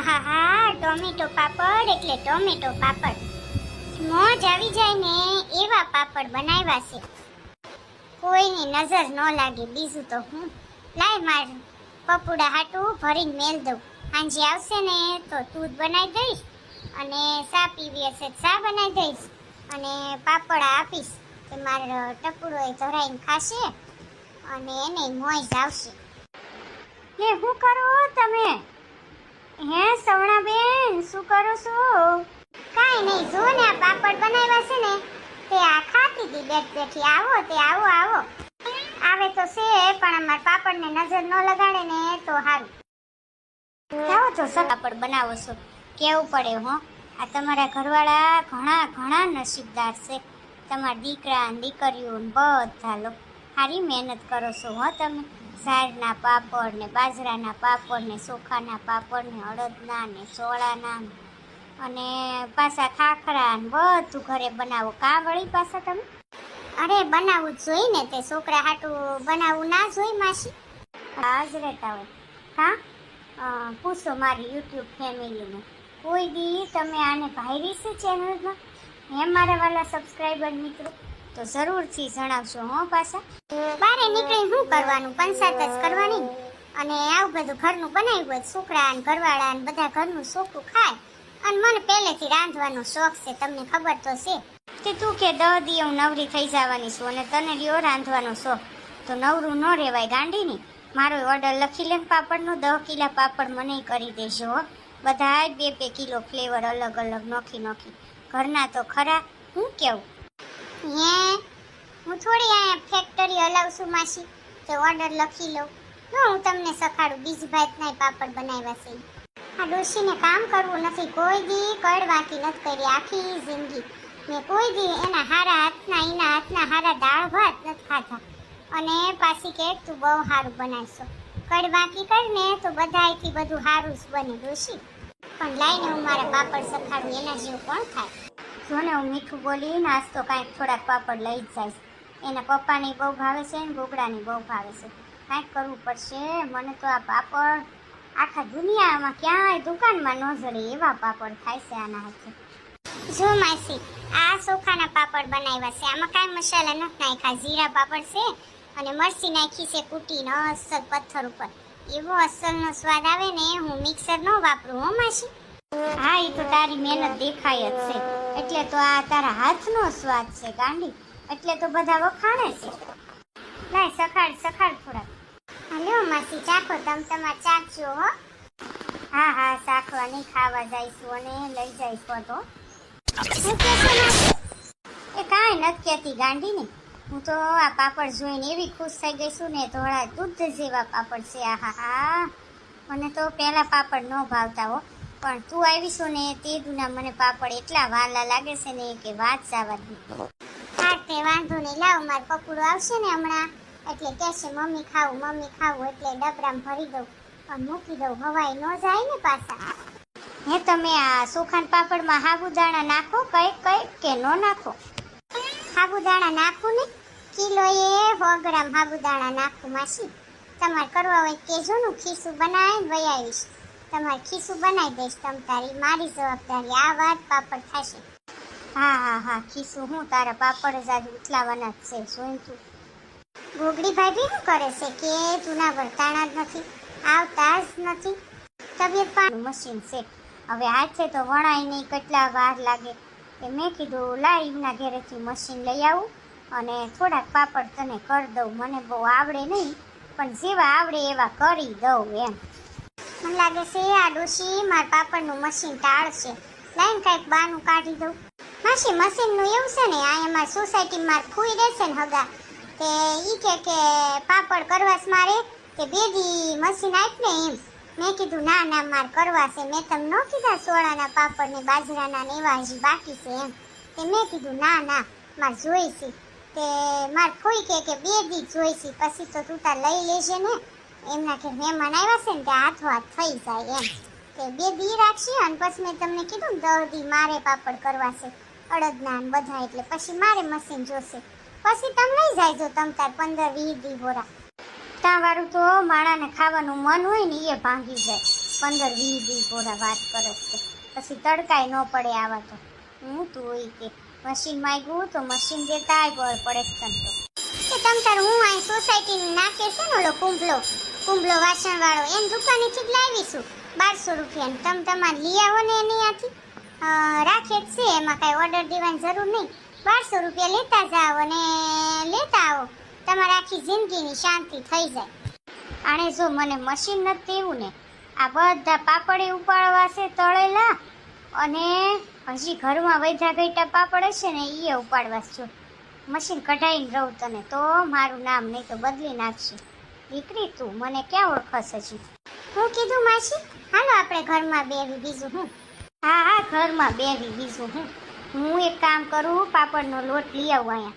આહાહા tomato પાપડ એટલે tomato પાપડ. મોજ આવી જાય ને એવા પાપડ બનાવ્યા છે. કોઈની નજર ન લાગે બીજું તો હું લાય માર પપુડા હાટું ભરીને મેલ દઉં. સાંજે આવશે ને તો દૂધ બનાવી દઈશ અને ચા પીવી હશે સા બનાવી દઈશ અને પાપડા આપીશ કે મારો ટપુડો એ ધરાઈને ખાશે અને એને મોજ આવશે. લે શું કરો તમે? હે સવણાબેન શું કરો છો? કાંઈ નહીં, જો ને આ પાપડ બનાવ્યા છે ને, તે આ ખાતી હતી, બેઠ બેઠી. આવો તે, આવો આવો. આવે તો છે, પણ અમાર પાપડને નજર ન લગાડે ને, તો સારું જાઓ છો પાપડ બનાવો છો. કેવું પડે, હો? આ તમારા ઘરવાળા ઘણા ઘણા નસીબદાર છે. તમારા દીકરા દીકરીઓ બધા લોકો સારી મહેનત કરો છો, હો તમે. ઝાડના પાપડ ને બાજરાના પાપડ ને ચોખાના પાપડ ને અડદના ને સોળાના અને પાછા ખાખરા ને બધું ઘરે બનાવો. કા વળી પાછા તમે? અરે બનાવવું જ જોઈ ને તે છોકરા હાટું બનાવવું ના જોઈ માસી. આજ રહેતા હોય. હા? પૂછો મારી યુટ્યુબ ફેમિલીને કોઈ દી તમે આને ભાઈ છે ચેનલમાં હે મારા વાલા સબસ્ક્રાઈબર મિત્રો? તો જરૂરથી જણાવશો, હો, પાછા? બારે નીકળી શું કરવાનું? પંચાયત જ કરવાની? અને આવું બધું ઘરનું બનાવ્યું હોય, છોકરા અને ઘરવાળા ને બધા ઘરનું ચોખ્ખું ખાય. અને મને પહેલેથી રાંધવાનો શોખ છે, તમને ખબર તો છે. કે તું કે દહ દી નવરી થઈ જવાની છું અને તને લ્યો રાંધવાનો શોખ. તો નવરું ન રહેવાય ગાંડીની. મારો ઓર્ડર લખી લે ને પાપડનો, દહ કિલા પાપડ મને કરી દેજો, હો. બધા બે બે કિલો ફ્લેવર અલગ અલગ, નોખી નોખી. ઘરના તો ખરા, હું કેવું? હે? હું થોડી અહીંયા ફેક્ટરી હલાવું છું, માસી. તો ઓર્ડર લખી લઉં. હું હું તમને સખાડું, બીજી ભાતના પાપડ બનાવ્યા છે. આ ડોશીને કામ કરવું નથી. કોઈ દી કડ વાંકી નથી કરી આખી જિંદગી. મેં કોઈ દી એના હારા હાથના, એના હાથના હારા દાળ ભાત નથી ખાધા. અને પાછી કે તું બહુ સારું બનાવશો. કડ વાંકી કરીને તો બધાયથી બધું સારું જ બને, ડોશી. પણ લાઈને હું મારા પાપડ સખાડું, એના જેવું કોણ થાય? જો ને હું મીઠું બોલી નાસ્તો કાંઈક થોડાક પાપડ લઈ જ જઈશ. એના પપ્પાની બહુ ભાવે છે ને ગોગડાની બહુ ભાવે છે. કાંઈક કરવું પડશે, મને તો આ પાપડ આખા દુનિયામાં ક્યાંય દુકાનમાં ન જડે એવા પાપડ થાય છે આના હાથે. જો માસી, આ ચોખાના પાપડ બનાવ્યા છે. આમાં કાંઈ મસાલા નથી નાખ્યા. જીરા પાપડ છે અને મરચી નાખી છે કૂટીને અસલ પથ્થર ઉપર. એવો અસલનો સ્વાદ આવે ને હું મિક્સર ન વાપરું હો માસી. હા એ તો તારી મહેનત દેખાય જ છે. એટલે તો આ તારા હાથનો સ્વાદ છે, ગાંડી. એટલે તો બધા વખાણે છે. લાય, સખાડ સખાડ થોડાક. હાલો માસી, ચાખો. તમ તમાર ચાખજો, હો. હા હા ચાખવાની ખાવા જઈશું, અને લઈ જઈશું તો? એ કાંઈ નથી કહેતી, ગાંડીને. હું તો આ પાપડ જોઈને એવી ખુશ થઈ ગઈ છું ને, ધોળા દૂધ જેવા પાપડ છે. આહા હા મને તો પહેલાં પાપડ ન ભાવતા, હો. પણ તું આવીશું ને તે દુના મને પાપડ એટલા વાલા લાગે છે ને કે વાત દે હા, તે વાંધો નહીં. લાવ, માર પપુડો આવશે ને હમણાં. એટલે કહેશે, મમ્મી ખાવું મમ્મી ખાવું એટલે ડબરામ ભરી દઉં પણ મૂકી દઉં. હવાઈ ન જાય ને પાછા. હે, તમે આ સુખાન પાપડમાં સાબુદાણા નાખો કઈ કઈ કે ન નાખો? સાબુદાણા નાખું ને? કિલો એ સો ગ્રામ સાબુદાણા નાખું માસી. તમારે કરવા હોય કેજો નું ખીસું બનાવીને વહી આવીશ. તમારે ખીસું બનાવી દઈશ તમ તારી, મારી જવાબદારી. આ વાત પાપડ થશે. હા હા હા, ખીસું હું તારા પાપડ જ આજે ઉથલાવાના જ છે જોઈ તું? ગોગડી ભાભી શું કરે છે? કે તુના વર્તાણા જ નથી, આવતા જ નથી. તબિયત પાણી મશીન છે. હવે હાથે તો વણાય નહીં, કેટલા વાર લાગે. એ મેં કીધું એમના ઘરેથી મશીન લઈ આવું અને થોડાક પાપડ તને કરી દઉં. મને બહુ આવડે નહીં, પણ જેવા આવડે એવા કરી દઉં એમ. મને લાગે છે આ ડોશી મારા પાપડનું મશીન ટાળશે લાઈન કાંઈક બાનું કાઢી દઉં. માસી મશીનનું એવું છે ને, આ અમારી સોસાયટીમાં ફૂઈ રહેશે ને હગા. તે એ કે કે પાપડ કરવાસ મારે કે બે દી મશીન આપ ને એમ. મેં કીધું, ના ના, માર કરવા છે. મેં તમને ન કીધા, સોળાના પાપડ ને બાજરાના ને એવા હજી બાકી છે એમ. તે મેં કીધું, ના ના, માર જોઈશે. તે માર ફૂઈ કે કે બે દી જોઈશે. પછી તો તું તાર લઈ લેજે ને. એમના કે મહેમાન આવ્યા છે ને તે હાથ હાથ થઈ જાય એમ. તે બે દી રાખશી અને પછી મેં તમને કીધું ને દહ દી મારે પાપડ કરવા છે. અડદના ને બધા એટલે પછી મારે મશીન જોશે. પછી તમે લઈ જાયજો તમ તાર પંદર વીસ દી બોરા વાળું તો માણાને ખાવાનું મન હોય ને એ ભાંગી જાય. પંદર વીસ દી બોરા વાત કરે છે. પછી તડકાય ન પડે આવા તો. હું તું હોય કે મશીન માગ્યું તો મશીન દેતા પડે તને તો. કે તમ તાર હું અહીં સોસાયટી નાખે છે ને ઓલો કુંભલો? કુંભલો વાસણ વાળો એમ દુકાનેથી જ લાવીશું. બારસો રૂપિયા તમ તમારે લઈ આવો ને એની આથી રાખે જ છે, એમાં કાંઈ ઓર્ડર દેવાની જરૂર નહીં. બારસો રૂપિયા લેતા જાઓ અને લેતા આવો. તમારી આખી જિંદગીની શાંતિ થઈ જાય. આણે જો મને મશીન નથી દેવું ને, આ બધા પાપડે ઉપાડવા છે તળેલા. અને હજી ઘરમાં વૈધા ગઈટા પાપડ હશે ને એ ઉપાડવા છે. મશીન કઢાઈને રહું તને તો મારું નામ નહીં તો બદલી નાખશે. દીકરી, તું મને ક્યાં ઓળખસ હજી? હું કીધું, માસી, હાલો આપણે ઘરમાં બેવી બીજું હું. હા હા, ઘરમાં બેવી બીજું હું. હું એક કામ કરું, પાપડનો લોટ લઈ આવું અહીંયા.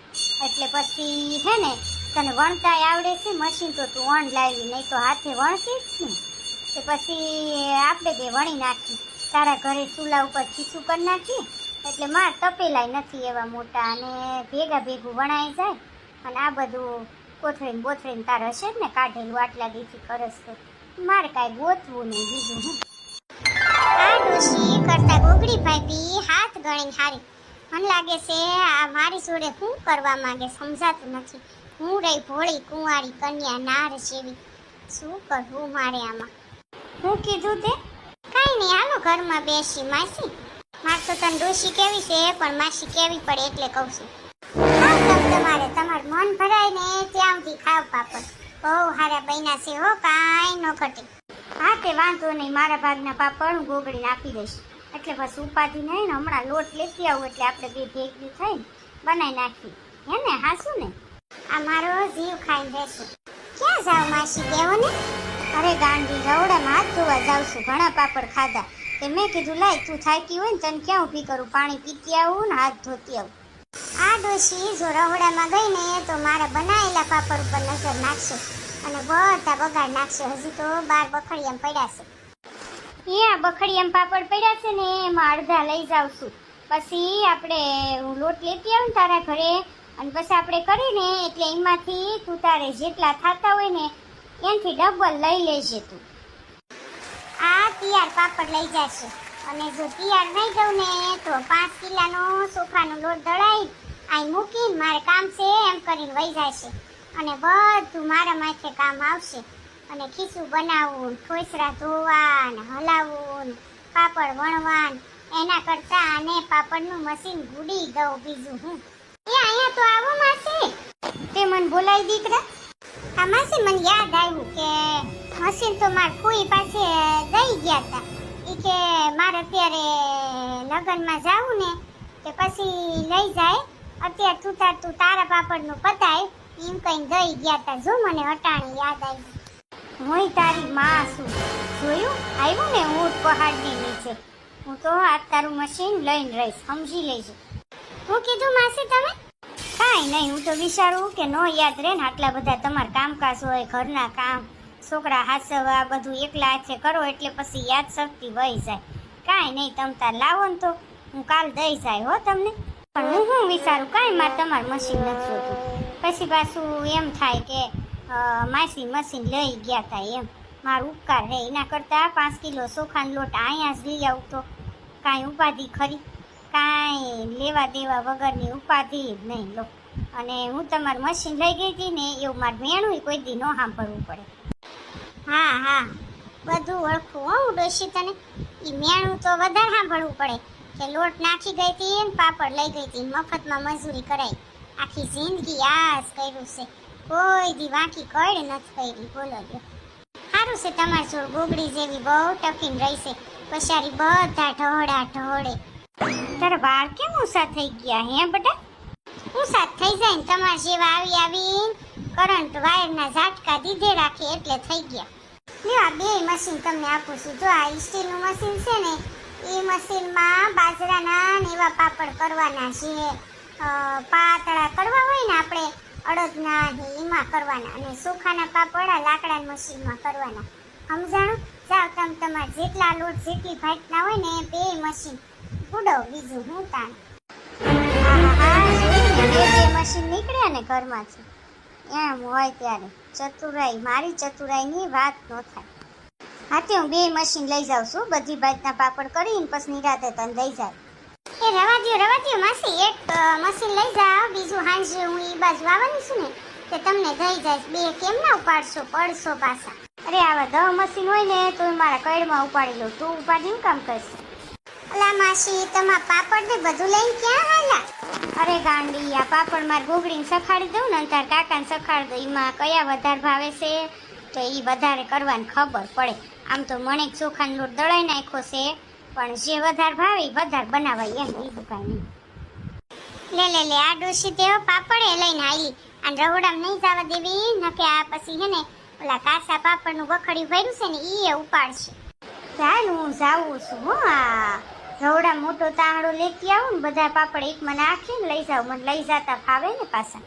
એટલે પછી હે ને, તને વણતાય આવડે છે? મશીન તો તું વણ લાવી, નહીં તો હાથે વણતી જ ને. તો પછી આપણે બે વણી નાખી. તારા ઘરે ચૂલા ઉપર ખીસું કરી નાખી. એટલે માર તપેલાય નથી એવા મોટા, અને ભેગા ભેગું વણાઈ જાય. અને આ બધું કોથળીને બોથળીને તાર હશે ને કાઢેલું આટલા દીથી કરસ તો. મારે કાંઈ ગોતવું નહીં બીજું હું. આ ડોશી કરતા ગોગડી ભાભી હાથ ગણી હારી. મને લાગે છે આ મારી જોડે શું કરવા માંગે સમજાતું નથી. હું રહી ભોળી, કુંવારી, કન્યા, નાર જેવી. શું કરવું મારે આમાં? હું કીધું તે? કાંઈ નહીં, હાલો ઘરમાં બેસી, માસી. મારે તો તને ડોશી કેવી છે, પણ માસી કેવી પડે એટલે કહું છું. તમારે તમારું મન ભરાય ને ત્યાં સુધી ખાવ પાપડ. બહુ હારા બન્યા છે હો કાંઈ ન ઘટે. હા, તે વાંધો નહીં, મારા ભાગના પાપડ હું ગોગડીને આપી દઈશ. એટલે બસ ઉપાધિ નહીં ને હમણાં લોટ લેતી આવું એટલે આપણે બે ભેગી થઈને બનાવી નાખી હે ને હાસું ને? આ મારો જીવ ખાઈને રહેશું ક્યાં જાવ માસી દેવો ને અરે ગાંડી, રવડામાં હાથ ધોવા જાઉં છું, ઘણા પાપડ ખાધા. તે મેં કીધું, લાય, તું થાકી હોય ને તને ક્યાં ઊભી કરું? પાણી પીતી આવું ને હાથ ધોતી આવું. આ ડોશી જો રહોડામાં ગઈ ને તો મારા બનાવેલા પાપડ ઉપર નજર નાખશે અને બધા બગાડ નાખશે. હજી તો બાર બખડિયામ પડ્યા છે. એ આ બખડિયામ પાપડ પડ્યા છે ને એમાં અડધા લઈ છું. પછી આપણે હું લોટ લેતી આવું તારા ઘરે અને પછી આપણે કરીને એટલે એમાંથી તું તારે જેટલા થતા હોય ને એનાથી ડબલ લઈ લેજે તું. આ તિયાર પાપડ લઈ જશે. અને જો તિયાર નહીં દઉં ને તો પાંચ કિલાનો ચોખાનો લોટ દળાઈ અહીં મૂકીને મારે કામ છે એમ કરીને વહી જાય છે. અને બધું મારા માથે કામ આવશે. અને ખીચું બનાવવું ઠોસરા ધોવા ને હલાવવું પાપડ વણવા એના કરતા આને પાપડનું મશીન ગુડી દઉં બીજું હું. એ અહીંયા તો આવો માસી. તે મને બોલાવી દીકરા. આ માસી મને યાદ આવ્યું કે મશીન તો માર ફૂઈ પાસે દઈ ગયા હતા એ કે મારે અત્યારે લગ્નમાં જાવું ને, કે પછી લઈ જાય. અત્યારે તું તાર તું તારા પાપડનું પતાય, એમ કઈ ગઈ ગયા તા. જો મને અટાણી યાદ આવી. હું તારી માં છું. જોયું? આવ્યું ને ઊંટ પહાડની નીચે. હું તો આ તારું મશીન લઈને રહીશ, સમજી લેજે. હું કીધું, માસી, તમે? કાંઈ નહીં, હું તો વિચારું કે નો યાદ રહે ને આટલા બધા તમારા કામકાજ હોય, ઘરના કામ, છોકરા હાસવા, બધું એકલા હાથે કરો એટલે પછી યાદ શક્તિ વહી જાય. કાંઈ નહીં, તમ તાર લાવો ને તો હું કાલ દઈ જાય, હો તમને. હું શું વિચારું? કાંઈ મારે તમારું મશીન નથી જોતું પછી પાછું એમ થાય કે માસી મશીન લઈ ગયા હતા એમ. મારો ઉપકાર રહે એના કરતાં પાંચ કિલો ચોખાનો લોટ અહીંયા જ લઈ આવું તો કાંઈ ઉપાધિ ખરી? કાંઈ લેવા દેવા વગરની ઉપાધિ નહીં લો. અને હું તમારું મશીન લઈ ગઈ હતી ને એવું મારે મેણું કોઈ દી ન સાંભળવું પડે. હા હા. બધું ઓળખું. હું ડોશી તને. એ મેણું તો વધારે સાંભળવું પડે. કે લોટ નાખી ગઈ હતી ને પાપડ લઈ ગઈ હતી, મફતમાં મજૂરી કરાઈ. આખી જિંદગી આસ કર્યું છે. કોઈ દી વાંકી કળ નથી કરી, બોલો લ્યો સારું છે તમારી જોડ ગોગડી જેવી બહુ ટફીન રહી પછારી બધા ઢોળા ઢોળે તારા વાળ કેમ ઊંચા થઈ ગયા હે બટા? ઊંચા થઈ જાય ને તમારા જેવા આવી આવી કરંટ વાયરના ઝાટકા દીધે રાખે એટલે થઈ ગયા. લ્યો આ બે મશીન તમને આપું છું. જો આ સ્ટીલનું મશીન છે ને એ મશીનમાં બાજરાના ને એવા પાપડ કરવાના છે પાતળા કરવા હોય ને આપણે અડદના એમાં કરવાના અને સુખાના પાપડ આ લાકડાના મશીનમાં કરવાના. સમજાણું? જાવ તમે તમારે જેટલા લોટ જેટલી ભાટના હોય ને એ બે મશીન. ઉડો બીજું હું તાણ? બે બે મશીન નીકળ્યા ને ઘરમાંથી. એમ હોય ત્યારે. ચતુરાઈ, મારી ચતુરાઈની વાત ન થાય. હા તે હું બે મશીન લઈ જાઉં છું. બધી ભાતના પાપડ કરીને પછી નિરાતે તને લઈ જાય. એ રવા દ્યો રવા દ્યો માસી. એક મશીન લઈ જાઓ બીજું હાંજ હું ઈ બાજુ આવવાની છું ને તે તમને થઈ જાય. બે કેમ ના ઉપાડશો? પડશો પાછા. અરે આવા દહ મશીન હોય ને તો એ મારા કઈડમાં ઉપાડી લઉં. તું ઉપાડીને કામ કરશે અલા માસી તમારા પાપડ ને બધું લઈને ક્યાં હાલા અરે ગાંડી આ પાપડ માર ગોગડીને સખાડી દઉં ને તાર કાકાને સખાડી દઉં. એમાં કયા વધારે ભાવે છે? તો એ વધારે કરવાની ખબર પડે. આમ તો મને ચોખાનો લોટ દળાઈ નાખ્યો છે, પણ જે વધારે ભાવે વધારે બનાવાય એમ બીજું કાંઈ નહીં. લે લે લે, આ ડોશી તેઓ પાપડ એ લઈને આવી અને રવડામ નહીં જવા દેવી નકે આ પછી હે ને ઓલા કાસા પાપડનું વખડી ભર્યું છે ને એ એ ઉપાડશે. ચાલ હું જાઉં છું હો, આ રવડા મોટો તાહડો લેતી આવું ને બધા પાપડ એક મને આખીને લઈ જાઉં, મને લઈ જાતા ફાવે ને પાછા.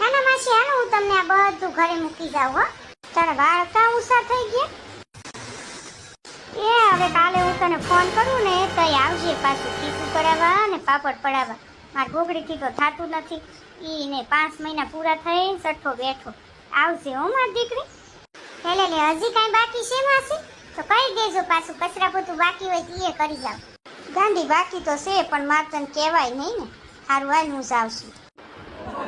નાના માસી, હાલો હું તમને આ બધું ઘરે મૂકી જાઉં હો. તારા વાળ કા ઉષા થઈ ગયા? એ, હવે કાલે હું તને ફોન કરું ને, તો આવજે પાછું ખીસું કરાવવા ને પાપડ પડાવવા. મારા ગોગડીથી તો થતું નથી. ઈ ને પાંચ મહિના પૂરા થઈ, સઠ્ઠો બેઠો. આવશે હો મારી દીકરી. એટલે લે, હજી કાંઈ બાકી છે માસી? તો કહી દેજો પાછું કચરા પોતું બાકી હોય તો એ કરી જાવ. ગાંધી બાકી તો છે, પણ મારે તને કહેવાય નહીં ને. સારું હાલ હું જાઉં છું.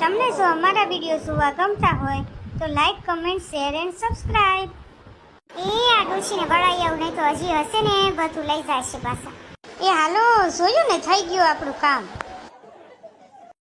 તમને જો અમારા વીડિયો જોવા ગમતા હોય, તો like comment share and subscribe એ આ ને વળાઈ આવું નહીં તો હજી હશે ને, બધું લઈ જશે પાછા. એ હાલો, જોયું ને, થઈ ગયું આપણું કામ.